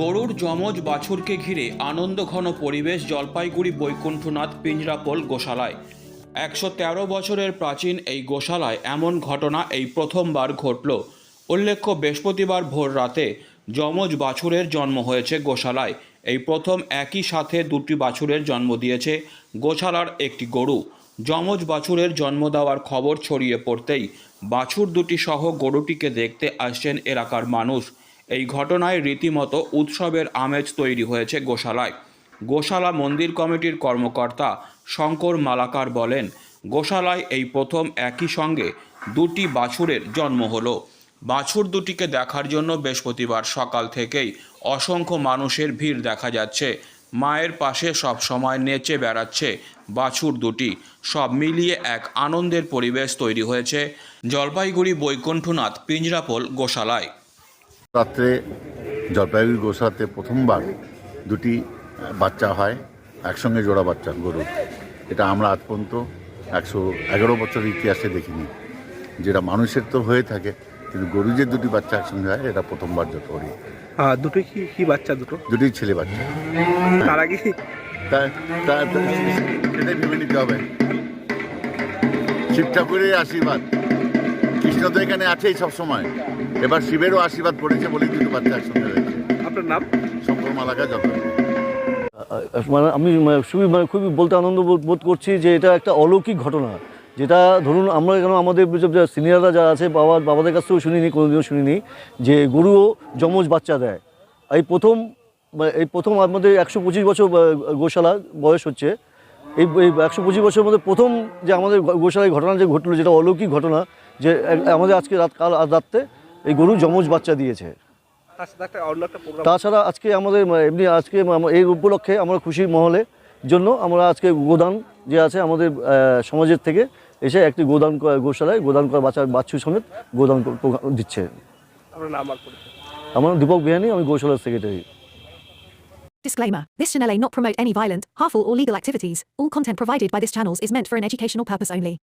গরুর যমজ বাছুরকে ঘিরে আনন্দঘন পরিবেশ জলপাইগুড়ি বৈকুণ্ঠনাথ পিঞ্জরাপোল গোশালায়। একশো তেরো বছরের প্রাচীন এই গোশালায় এমন ঘটনা এই প্রথমবার ঘটল। উল্লেখ্য, বৃহস্পতিবার ভোর রাতে যমজ বাছুরের জন্ম হয়েছে গোশালায়। এই প্রথম একই সাথে দুটি বাছুরের জন্ম দিয়েছে গোশালার একটি গরু। যমজ বাছুরের জন্ম দেওয়ার খবর ছড়িয়ে পড়তেই বাছুর দুটি সহ গরুটিকে দেখতে আসছেন এলাকার মানুষ। এই ঘটনায় রীতিমতো উৎসবের আমেজ তৈরি হয়েছে গোশালায়। গোশালা মন্দির কমিটির কর্মকর্তা শঙ্কর মালাকার বলেন, গোশালায় এই প্রথম একই সঙ্গে দুটি বাছুরের জন্ম হলো। বাছুর দুটিকে দেখার জন্য বৃহস্পতিবার সকাল থেকেই অসংখ্য মানুষের ভিড় দেখা যাচ্ছে। মায়ের পাশে সব সময় নেচে বেড়াচ্ছে বাছুর দুটি। সব মিলিয়ে এক আনন্দের পরিবেশ তৈরি হয়েছে। জলপাইগুড়ি বৈকুণ্ঠনাথ পিঞ্জরাপোল গোশালায়। রাত্রে জলপাইগুড়ি গোসাতে প্রথমবার দুটি বাচ্চা হয় একসঙ্গে জোড়া বাচ্চা গরু। এটা আমরা আজ পর্যন্ত একশো এগারো বছর ইতিহাসে দেখিনি। যেটা মানুষের তো হয়ে থাকে কিন্তু গরু যে দুটি বাচ্চা একসঙ্গে হয় এটা প্রথমবার যত করি হ্যাঁ দুটো কি কি বাচ্চা দুটো? দুটি ছেলে বাচ্চা। তার আগে সেটাই ভেবে নিতে হবে। শিব ঠাকুরের আশীর্বাদ। কৃষ্ণ তো এখানে আছেই সব সময় এবার শিবেরও আশীর্বাদ পড়েছে বলেই দুটো বাচ্চা একসঙ্গে হয়েছে আপনার নাম? শঙ্কর মালাকা জলপাইগুড়ি মানে আমি মানে খুবই মানে খুবই বলতে আনন্দ বোধ বোধ করছি যে এটা একটা অলৌকিক ঘটনা। যেটা ধরুন আমরা কেন আমাদের সিনিয়ররা যারা আছে বাবা বাবাদের কাছ থেকেও শুনিনি কোনোদিনও শুনিনি যে গরুও যমজ বাচ্চা দেয়। এই প্রথম মানে এই প্রথম আমাদের একশো পঁচিশ বছর গোশালা বয়স হচ্ছে। এই এই একশো পঁচিশ বছরের মধ্যে প্রথম যে আমাদের গোশালায় ঘটনা যে ঘটলো যেটা অলৌকিক ঘটনা যে আমাদের আজকে রাত কাল রাত্রে এই গরু যমজ বাচ্চা দিয়েছে। তাছাড়া আজকে আমাদের মানে এমনি আজকে এই উপলক্ষে আমরা খুশি মহলে জন্য আমরা আজকে গোদান যে আছে আমাদের সমাজের থেকে এসে একটি গোদান গোশালায় গোদান করা বাচ্চা বাচ্চু সমেত গোদান দিচ্ছে। আমার দীপক বিহানি আমি গোশালার secretary Disclaimer This channel may not promote any violent, harmful, or legal activities. All content provided by this channel is meant for an educational purpose only.